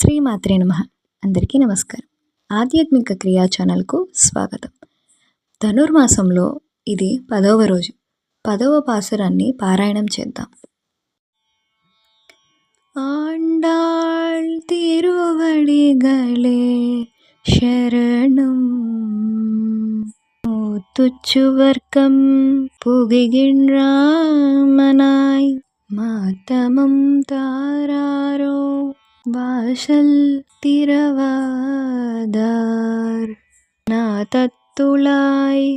శ్రీమాత్రే నమ అందరికీ నమస్కారం ఆధ్యాత్మిక క్రియా ఛానల్కు స్వాగతం ధనుర్మాసంలో ఇది పదవ రోజు పదవ పాసురాన్ని పారాయణం చేద్దాం ఆండాళ్ తిరువడిగలే శరణం துச்சுவர்க்கம் புகுகின்றாமனாய் மாத்தமம் தாராரோ வாசல் திரவாதார் நாதத்துளாய்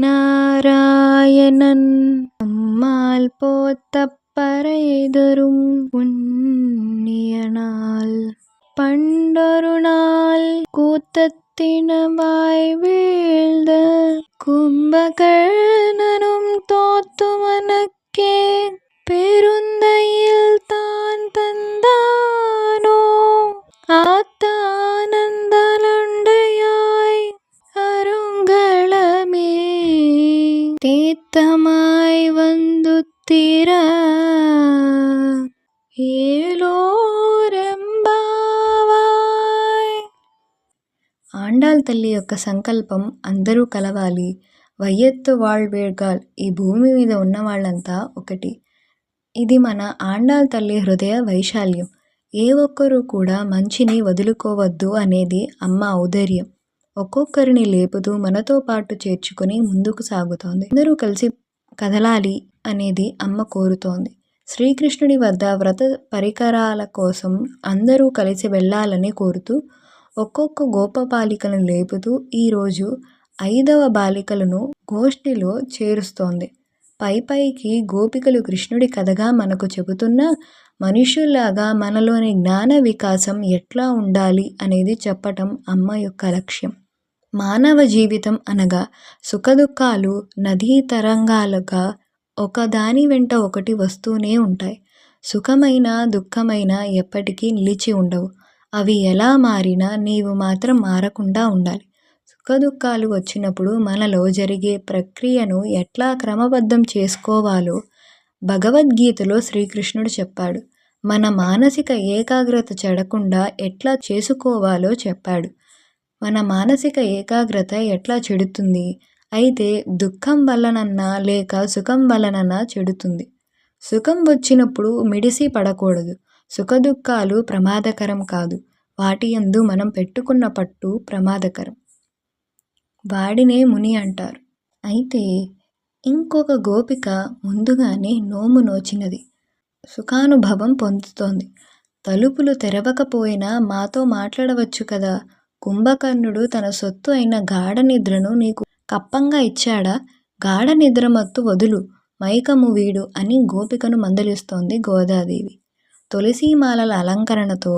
நாராயணன் அம்மாள் போத்தப்பறைதரும் புண்ணியனால். பண்டொரு நாள் கூத்தத்தினவாய் வீழ்ந்த கும்பகர்ணனும் தோத்துமனக்கே பெருந்தைய தேத்தமாய் வந்து திர ఏలోరెంబావాయ్ ఆండాల్ తల్లి యొక్క సంకల్పం అందరూ కలవాలి వయ్యెత్తు వాళ్వేగాల్ ఈ భూమి మీద ఉన్న వాళ్ళంతా ఒకటి ఇది మన ఆండాల్ తల్లి హృదయ వైశాల్యం ఏ ఒక్కరూ కూడా మంచిని వదులుకోవద్దు అనేది అమ్మ ఔదర్యం ఒక్కొక్కరిని లేపుతూ మనతో పాటు చేర్చుకొని ముందుకు సాగుతోంది. అందరూ కలిసి కదలాలి అనేది అమ్మ కోరుతోంది. శ్రీకృష్ణుడి వద్ద వ్రత పరికరాల కోసం అందరూ కలిసి వెళ్ళాలని కోరుతూ ఒక్కొక్క గోపబాలికను లేపుతూ ఈరోజు ఐదవ బాలికలను గోష్ఠిలో చేరుస్తోంది. పై పైకి గోపికలు కృష్ణుడి కథగా మనకు చెబుతున్న మనుషుల్లాగా మనలోని జ్ఞాన వికాసం ఎట్లా ఉండాలి అనేది చెప్పటం అమ్మ యొక్క లక్ష్యం. మానవ జీవితం అనగా సుఖదుఖాలు నదీ తరంగాలుగా ఒకదాని వెంట ఒకటి వస్తూనే ఉంటాయి. సుఖమైన దుఃఖమైన ఎప్పటికీ నిలిచి ఉండవు. అవి ఎలా మారినా నీవు మాత్రం మారకుండా ఉండాలి. సుఖదుఖాలు వచ్చినప్పుడు మనలో జరిగే ప్రక్రియను ఎట్లా క్రమబద్ధం చేసుకోవాలో భగవద్గీతలో శ్రీకృష్ణుడు చెప్పాడు. మన మానసిక ఏకాగ్రత చెడకుండా ఎట్లా చేసుకోవాలో చెప్పాడు. మన మానసిక ఏకాగ్రత ఎట్లా చెడుతుంది? అయితే దుఃఖం వల్లనన్నా లేక సుఖం వల్లనన్నా చెడుతుంది. సుఖం వచ్చినప్పుడు మిడిసి పడకూడదు. సుఖదుఖాలు ప్రమాదకరం కాదు. వాటి యందు మనం పెట్టుకున్న పట్టు ప్రమాదకరం. వాడినే ముని అంటారు. అయితే ఇంకొక గోపిక ముందుగానే నోము నోచినది. సుఖానుభవం పొందుతోంది. తలుపులు తెరవకపోయినా మాతో మాట్లాడవచ్చు కదా? కుంభకర్ణుడు తన సొత్తు అయిన గాఢ నిద్రను నీకు కప్పంగా ఇచ్చాడా? గాఢ నిద్ర మత్తు వదులు మైకము వీడు అని గోపికను మందలిస్తోంది గోదాదేవి. తులసీమాలల అలంకరణతో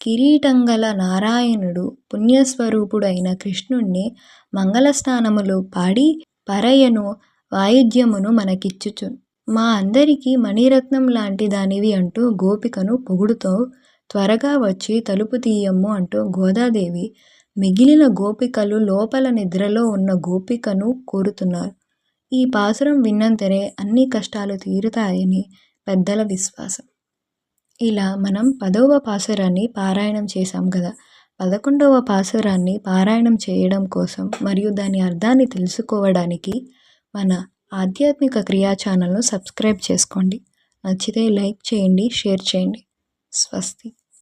కిరీటంగల నారాయణుడు పుణ్యస్వరూపుడైన కృష్ణుణ్ణి మంగళస్నానములు పాడి పరయను వాయిద్యమును మనకిచ్చుచు. మా అందరికీ మణిరత్నం లాంటి దానివి అంటూ గోపికను పొగుడుతో త్వరగా వచ్చి తలుపు తీయమ్ము అంటూ గోదాదేవి మిగిలిన గోపికలు లోపల నిద్రలో ఉన్న గోపికను కోరుతున్నారు. ఈ పాసురం విన్నంతనే అన్ని కష్టాలు తీరుతాయని పెద్దల విశ్వాసం. ఇలా మనం పదవ పాసురాన్ని పారాయణం చేశాం కదా పదకొండవ పాసురాన్ని పారాయణం చేయడం కోసం మరియు దాని అర్థాన్ని తెలుసుకోవడానికి మన ఆధ్యాత్మిక క్రియా ఛానల్ను సబ్స్క్రైబ్ చేసుకోండి. నచ్చితే లైక్ చేయండి షేర్ చేయండి. స్వస్తి.